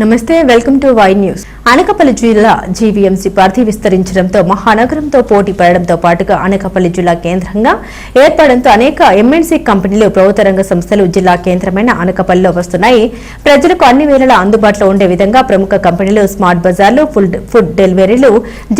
నమస్తే welcome to Y news. Anakapalli జిల్లా GVMC పరిధి విస్తరించడంతో మహానగరంతో పోటీ పడడంతో పాటుగా అనకాపల్లి జిల్లా కేంద్రంగా ఏర్పడంతో అనేక ఎంఎన్సీ కంపెనీలు ప్రభుత్వ రంగ సంస్థలు జిల్లా కేంద్రమైన అనకాపల్లిలో వస్తున్నాయి. ప్రజలకు అన్ని వేళలా అందుబాటులో ఉండే విధంగా ప్రముఖ కంపెనీలు స్మార్ట్ బజార్లు ఫుడ్ ఫుడ్ డెలివరీలు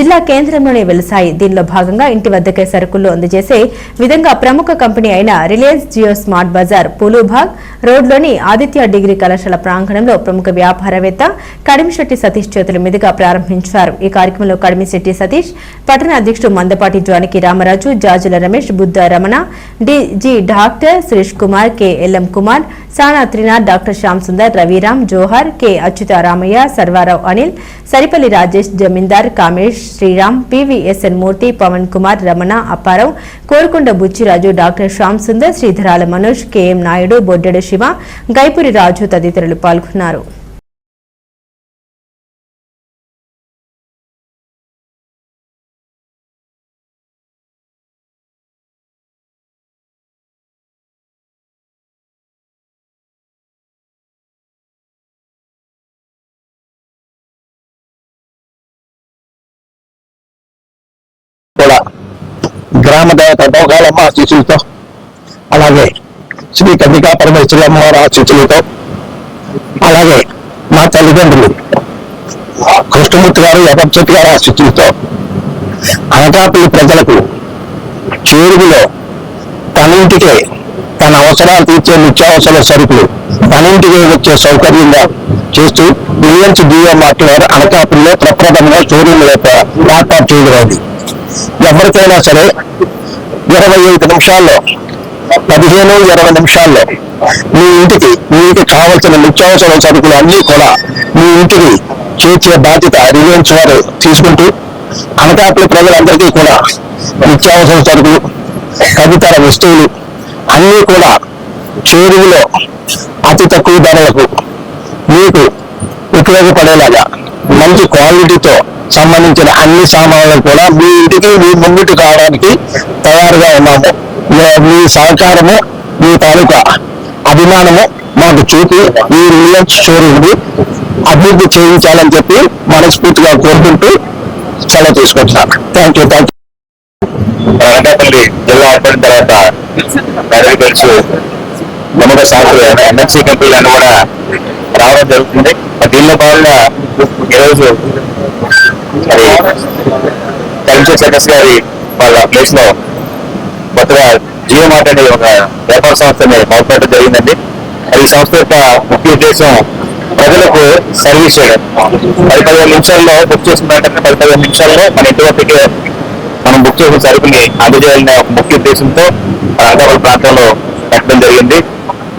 జిల్లా కేంద్రంలోనే వెలిసాయి. దీనిలో భాగంగా ఇంటి వద్దకే సరుకులు అందజేసే విధంగా ప్రముఖ కంపెనీ అయిన రిలయన్స్ జియో స్మార్ట్ బజార్ పూలుభాగ్ రోడ్లోని ఆదిత్య డిగ్రీ కళాశాల ప్రాంగణంలో ప్రముఖ వ్యాపార శాస్త్రవేత్త కడిమిశెట్టి సతీష్ చేతుల మీదుగా ప్రారంభించారు. ఈ కార్యక్రమంలో కడిమిశెట్టి సతీష్ పట్టణ అధ్యక్షుడు Mandapati Janaki Ramaraju Jajula Ramesh Buddha Ramana DG doctor Suresh Kumar K LM Kumar Sana Trinath doctor Shyam Sundar Raviram Johar K Achyutaramaiah Sarvarao Anil Saripalli Rajesh Zamindar Kamesh Sriram PVSN Murthy Pavan Kumar Ramana Apparao Korukonda Buchiraju doctor Shyam Sundar Sridharala Manoj KM Naidu Boddedu Siva Gaipuri Raju తదితరులు పాల్గొన్నారు. కూడా గ్రామ దేవత భోగాలమ్మ ఆశీస్సులతో అలాగే శ్రీ కన్నికా పరమేశ్వరమ్మ వారి ఆశీస్సులతో అలాగే మా తల్లిదండ్రులు కృష్ణమూర్తి గారు యపంశెట్టి గారి ఆశీస్సులతో అనకాపల్లి ప్రజలకు చేరువులో తన ఇంటికే తన అవసరాలు తీర్చే నిత్యావసర సరుకులు తన ఇంటికే వచ్చే సౌకర్యంగా చేస్తూ బిలియన్స్ డిఓ మార్ట్ వారు అనకాపల్లిలో ప్రప్రథమంగా షోరూమ్ ఏర్పాటు చేయగలది ఎవరికైనా సరే ఇరవై ఐదు నిమిషాల్లో పదిహేను ఇరవై నిమిషాల్లో మీ ఇంటికి మీకు కావలసిన నిత్యావసర సరుకులు అన్నీ కూడా మీ ఇంటికి చేర్చే బాధ్యత రిలయన్స్ వారు తీసుకుంటూ అనకాపల్లి ప్రజలందరికీ కూడా నిత్యావసర సరుకులు తదితర వస్తువులు అన్నీ కూడా చేరువులో అతి తక్కువ ధరలకు మీకు ఉపయోగపడేలాగా మంచి క్వాలిటీతో సంబంధించిన అన్ని సామాన్లు కూడా మీ ఇంటికి మీ ముంగిటి కావడానికి తయారుగా ఉన్నాము. మీ- సహకారము మీ తాలూకా అభిమానము మాకు చూపి ఈ రిలయన్స్ షోరూమ్ని అభివృద్ధి చేయించాలని చెప్పి మనస్ఫూర్తిగా కోరుకుంటూ సెలవు తీసుకుంటున్నాను. థ్యాంక్ యూ థ్యాంక్ అనకాపల్లి జిల్లా ఏర్పడిన తర్వాత ప్రజలకు తెలుసు ప్రముఖ సంస్థలు ఎంఎన్సీ కంపెనీలను కూడా రావడం జరుగుతుంది. దీనిలో భాగంగా ఈరోజు మరి కల్చర్ సెక్రటరీ గారి వాళ్ళ ప్లేస్లో కొత్తగా జియో మార్ట్ అనే ఒక వ్యాపార సంస్థని మొదలుపెట్టడం జరిగిందండి. అది సంస్థ యొక్క ముఖ్య ఉద్దేశం ప్రజలకు సర్వీస్ చేయడం. పది పదిహేను నిమిషాల్లో బుక్ చేసుకున్న పది పదిహేను నిమిషాల్లో మన ఇంటి వద్దకే మనం బుక్ చేసిన సరుకుని అందజేయాలనే ఒక ముఖ్య ఉద్దేశంతో అనకాపల్లి ప్రాంతంలో పెట్టడం జరిగింది.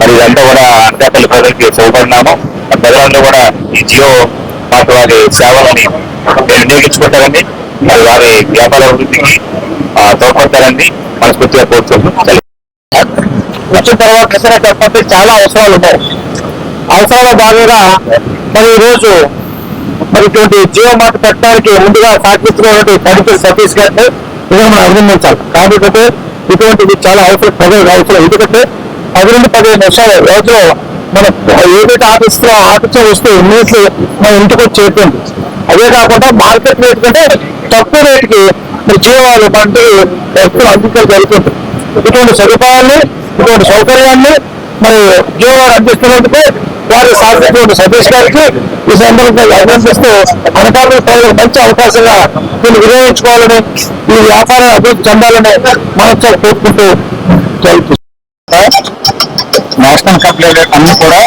మరి ఇదంతా కూడా అనకాపల్లి ప్రజలకి సౌపరిణామం ప్రజలందరూ కూడా ఈ జియో మాకు వారి సేవలని వినియోగించుకుంటారండి మరి వారి వ్యాపార అభివృద్ధికి తోడ్పడతారండి. మనస్ఫూర్తిగా కోరుతున్నాం వచ్చిన తర్వాత ఇతర చెప్పండి చాలా అవసరాలు ఉన్నాయి. అవసరాల భాగంగా మరి ఈరోజు మరి ఇటువంటి జియో మార్ట్ పెట్టడానికి ముందుగా సాగిస్తున్నటువంటి పడిపల్లి సతీష్ గారిని ఇదే మనం అభినందించాలి. కాబట్టి ఇటువంటిది చాలా అవసరం ప్రజలకు అవసరం ఎందుకంటే పది నుండి పదిహేను నిమిషాల రోజులో మనం ఏదైతే ఆఫీస్లో ఆఫీస్లో వస్తే ఇమ్మీడియట్లీ మన ఇంటికి వచ్చి చేరుతుంది అదే కాకుండా మార్కెట్ రేట్ కంటే తక్కువ రేటుకి మరి జీవాలు మనకి ఎప్పుడు అందించడం జరుగుతుంది. ఇటువంటి సదుపాయాన్ని ఇటువంటి సౌకర్యాన్ని మరి జీవాలు అందిస్తున్నందుకు వారి సాధించినటువంటి సతీష్ గారికి ఈ సందర్భంగా అభినందిస్తూ అనకాపల్లి ప్రజలకు మంచి అవకాశంగా దీన్ని వినియోగించుకోవాలని ఈ వ్యాపారం అభివృద్ధి చెందాలని మనసు కోరుకుంటూ జరుగుతుంది నేషనల్ కంపెనీలు అన్ని కూడా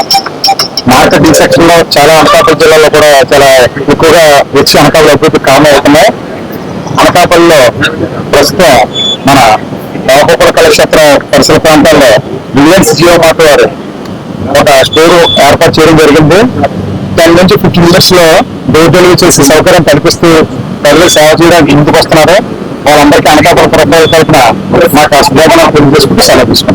మార్కెటింగ్ సెక్షన్లో చాలా అనకాపల్లి జిల్లాలో కూడా చాలా ఎక్కువగా వచ్చి అనకాపల్లి అభివృద్ధి కారణం అవుతున్నాయి అనకాపల్లిలో ప్రస్తుతం మన నవగోపుర కళాక్షేత్రం పరిసర ప్రాంతాల్లో రిలయన్స్ జియో మార్ట్ వారు ఒక స్టోర్ ఏర్పాటు చేయడం జరిగింది. దాని నుంచి ఫిఫ్టీన్ మినిట్స్లో డోర్ డెలివరీ చేసే సౌకర్యం కల్పిస్తూ ప్రజలకు సేవ చేయడానికి ఇంటికి వస్తున్నారు. వాళ్ళందరికీ అనకాపల్లి ప్రభుత్వం తరఫున మాకు శుభాకాంక్షలు తెలియజేసుకుంటూ సెలవు తీసుకుంటాం